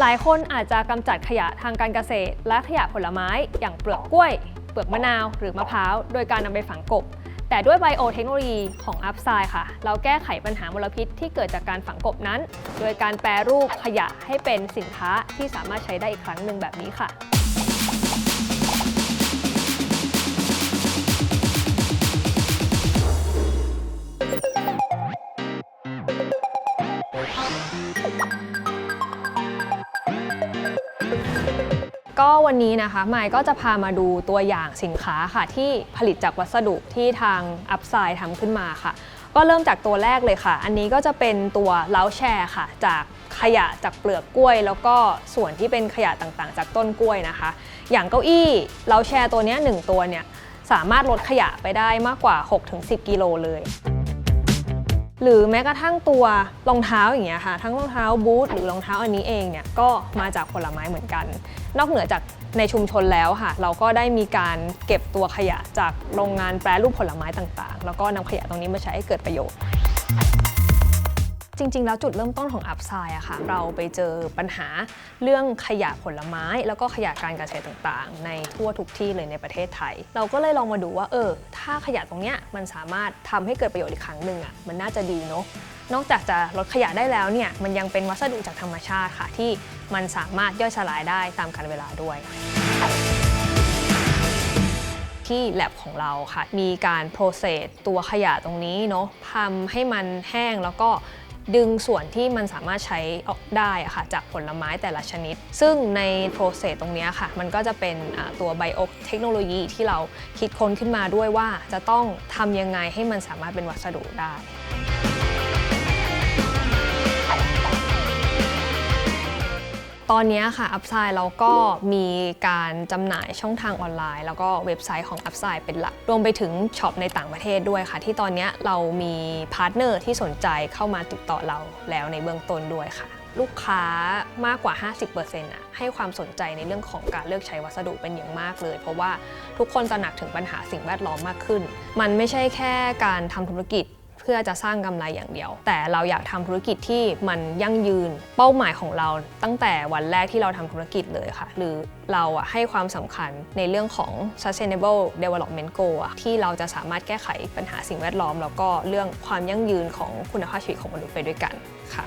หลายคนอาจจะกำจัดขยะทางการเกษตร และขยะผลไม้ อย่างเปลือกกล้วย เปลือกมะนาว หรือมะพร้าว โดยการนำไปฝังกบ แต่ด้วยไบโอเทคโนโลยีของอัพไซค่ะ เราแก้ไขปัญหามลพิษที่เกิดจากการฝังกบนั้น โดยการแปรรูปขยะให้เป็นสินค้าที่สามารถใช้ได้อีกครั้งหนึ่งแบบนี้ค่ะ ก็วันนี้นะคะไมค์ก็จะพามาดูตัวอย่างสินค้าค่ะ ที่ผลิตจากวัสดุที่ทางอัพไซด์ทำขึ้นมาค่ะ ก็เริ่มจากตัวแรกเลยค่ะ อันนี้ก็จะเป็นตัวเล้าแชร์ค่ะ จากขยะจากเปลือกกล้วย แล้วก็ส่วนที่เป็นขยะต่างๆ จากต้นกล้วยนะคะ อย่างเก้าอี้เล้าแชร์ตัวนี้ยหนึ่งตัวเนี่ยสามารถลดขยะไปได้มากกว่า 6-10 กิโลเลย หรือแม้กระทั่งตัวรองเท้าอย่างเงี้ยค่ะ ทั้งรองเท้าบูทหรือรองเท้าอันนี้เองเนี่ยก็มาจากผลไม้เหมือนกัน นอกเหนือจากในชุมชนแล้วค่ะ เราก็ได้มีการเก็บตัวขยะจากโรงงานแปรรูปผลไม้ต่างๆ แล้วก็นำขยะตรงนี้มาใช้ให้เกิดประโยชน์ จริง ๆ แล้วจุดเริ่มต้นของอัพไซด์อะค่ะเราไปเจอปัญหาเรื่องขยะผลไม้ แล้วก็ขยะการเกษตรต่างๆ ในทั่วทุกที่เลยในประเทศไทย เราก็เลยลองมาดูว่าเออถ้าขยะตรงเนี้ยมันสามารถทำให้เกิดประโยชน์อีกครั้งหนึ่งอะมันน่าจะดีเนาะนอกจากจะลดขยะได้แล้วเนี่ยมันยังเป็นวัสดุจากธรรมชาติค่ะ ที่มันสามารถย่อยสลายได้ตามกาลเวลาด้วยที่ lab ของเราค่ะ มีการ process ตัวขยะตรงนี้เนาะทำให้มันแห้งแล้วก็ ดึงส่วนที่มันสามารถใช้ออกได้อะค่ะจากผลไม้แต่ละชนิด ซึ่งใน process ตรงนี้ค่ะ มันก็จะเป็นตัวไบโอเทคโนโลยีที่เราคิดค้นขึ้นมาด้วยว่าจะต้องทำยังไงให้มันสามารถเป็นวัสดุได้ ตอนนี้ค่ะอัพไซด์เราก็มีการจำหน่ายช่องทางออนไลน์ แล้วก็เว็บไซต์ของอัพไซด์เป็นหลัก รวมไปถึงช็อปในต่างประเทศด้วยค่ะ ที่ตอนนี้เรามีพาร์ทเนอร์ที่สนใจเข้ามาติดต่อเราแล้วในเบื้องต้นด้วยค่ะ ลูกค้ามากกว่า 50%อะให้ความสนใจในเรื่องของการเลือกใช้วัสดุเป็นอย่างมากเลย เพราะว่าทุกคนตระหนักถึงปัญหาสิ่งแวดล้อมมากขึ้น มันไม่ใช่แค่การทำธุรกิจ พื่อจะสร้างกำไรอย่างเดียว แต่เราอยากทำธุรกิจที่มันยั่งยืน เป้าหมายของเราตั้งแต่วันแรกที่เราทำธุรกิจเลยค่ะ หรือเราอะให้ความสำคัญในเรื่องของ sustainable development goal ที่เราจะสามารถแก้ไขปัญหาสิ่งแวดล้อม แล้วก็เรื่องความยั่งยืนของคุณภาพชีวิตของมนุษย์ไปด้วยกันค่ะ